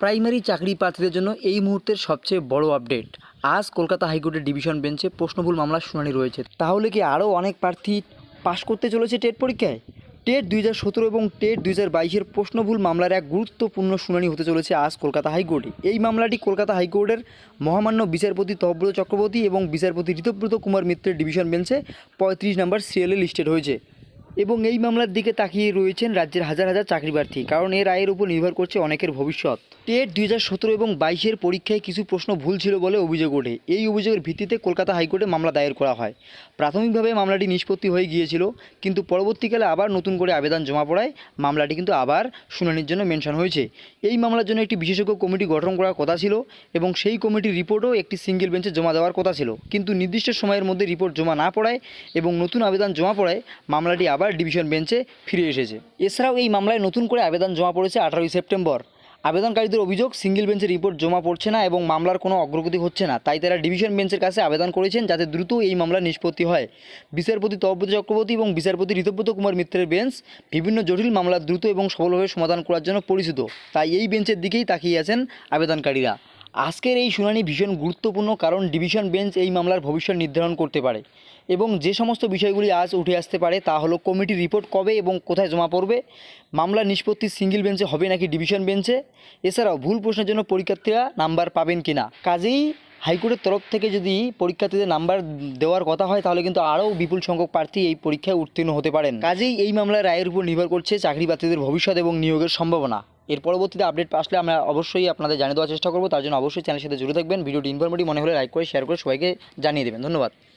Primary চাকরি প্রার্থীদের জন্য এই মুহূর্তের সবচেয়ে বড় আপডেট। আজ কলকাতা হাইকোর্টের ডিভিশন বেঞ্চে প্রশ্নভুল মামলার শুনানি রয়েছে। তাহলে কি আরও অনেক প্রার্থী পাশ করতে চলেছে টেট পরীক্ষায়? টেট দুই হাজার সতেরো এবং টেট দুই হাজার বাইশের প্রশ্নভুল মামলার এক গুরুত্বপূর্ণ শুনানি হতে চলেছে আজ কলকাতা হাইকোর্টে। এই মামলাটি কলকাতা হাইকোর্টের মহামান্য বিচারপতি তহব্রত চক্রবর্তী এবং বিচারপতি ঋতব্রত কুমার মিত্রের ডিভিশন বেঞ্চে পঁয়ত্রিশ নম্বর সিরিয়ালে লিস্টেড হয়েছে। এবং এই মামলার দিকে তাকিয়ে রয়েছেন রাজ্যের হাজার হাজার চাকরি প্রার্থী কারণ এর রায়ের উপর নির্ভর করছে অনেকের ভবিষ্যৎ। টেট দুই হাজার সতেরো এবং বাইশের পরীক্ষায় কিছু প্রশ্ন ভুল ছিল বলে অভিযোগ ওঠে। এই অভিযোগের ভিত্তিতে কলকাতা হাইকোর্টে মামলা দায়ের করা হয়। প্রাথমিকভাবে মামলাটি নিষ্পত্তি হয়ে গিয়েছিল, কিন্তু পরবর্তীকালে আবার নতুন করে আবেদন জমা পড়ায় মামলাটি কিন্তু আবার শুনানির জন্য মেনশন হয়েছে। এই মামলার জন্য একটি বিশেষজ্ঞ কমিটি গঠন করার কথা ছিল এবং সেই কমিটির রিপোর্টও একটি সিঙ্গেল বেঞ্চে জমা দেওয়ার কথা ছিল। কিন্তু নির্দিষ্ট সময়ের মধ্যে রিপোর্ট জমা না পড়ায় এবং নতুন আবেদন জমা পড়ায় মামলাটি আবার ডিভিশন বেঞ্চে ফিরে এসেছে। এছাড়াও এই মামলায় নতুন করে আবেদন জমা পড়েছে আঠারোই সেপ্টেম্বর। আবেদনকারীদের অভিযোগ, সিঙ্গেল বেঞ্চের রিপোর্ট জমা পড়ছে না এবং মামলার কোনো অগ্রগতি হচ্ছে না। তাই তারা ডিভিশন বেঞ্চের কাছে আবেদন করেছেন যাতে দ্রুত এই মামলা নিষ্পত্তি হয়। বিচারপতি তহব্রত চক্রবর্তী এবং বিচারপতি ঋতব্রত কুমার মিত্রের বেঞ্চ বিভিন্ন জটিল মামলা দ্রুত এবং সফলভাবে সমাধান করার জন্য পরিচিত। তাই এই বেঞ্চের দিকেই তাকিয়ে আছেন আবেদনকারীরা। আজকের এই শুনানি ভীষণ গুরুত্বপূর্ণ কারণ ডিভিশন বেঞ্চ এই মামলার ভবিষ্যৎ নির্ধারণ করতে পারে। এবং যে সমস্ত বিষয়গুলি আজ উঠে আসতে পারে তা হলো কমিটি রিপোর্ট কবে এবং কোথায় জমা পড়বে, মামলা নিষ্পত্তি সিঙ্গেল বেঞ্চে হবে নাকি ডিভিশন বেঞ্চে, এছাড়াও ভুল প্রশ্নের জন্য পরীক্ষার্থীরা নাম্বার পাবেন কিনা। কাজেই হাইকোর্টের তরফ থেকে যদি পরীক্ষার্থীদের নাম্বার দেওয়ার কথা হয়, তাহলে কিন্তু আরও বিপুল সংখ্যক প্রার্থী এই পরীক্ষায় উত্তীর্ণ হতে পারেন। কাজেই এই মামলার রায়ের উপর নির্ভর করছে চাকরি প্রার্থীদের ভবিষ্যৎ এবং নিয়োগের সম্ভাবনা। এর পরবর্তীতে আপডেট আসলে আমরা অবশ্যই আপনাদের জানিয়ে দেওয়ার চেষ্টা করব, তার জন্য অবশ্যই চ্যানেলের সাথে জুড়ে থাকবেন। ভিডিওটি ইনফরমেটিভ মনে হলে লাইক করে শেয়ার করে সবাইকে জানিয়ে দেবেন। ধন্যবাদ।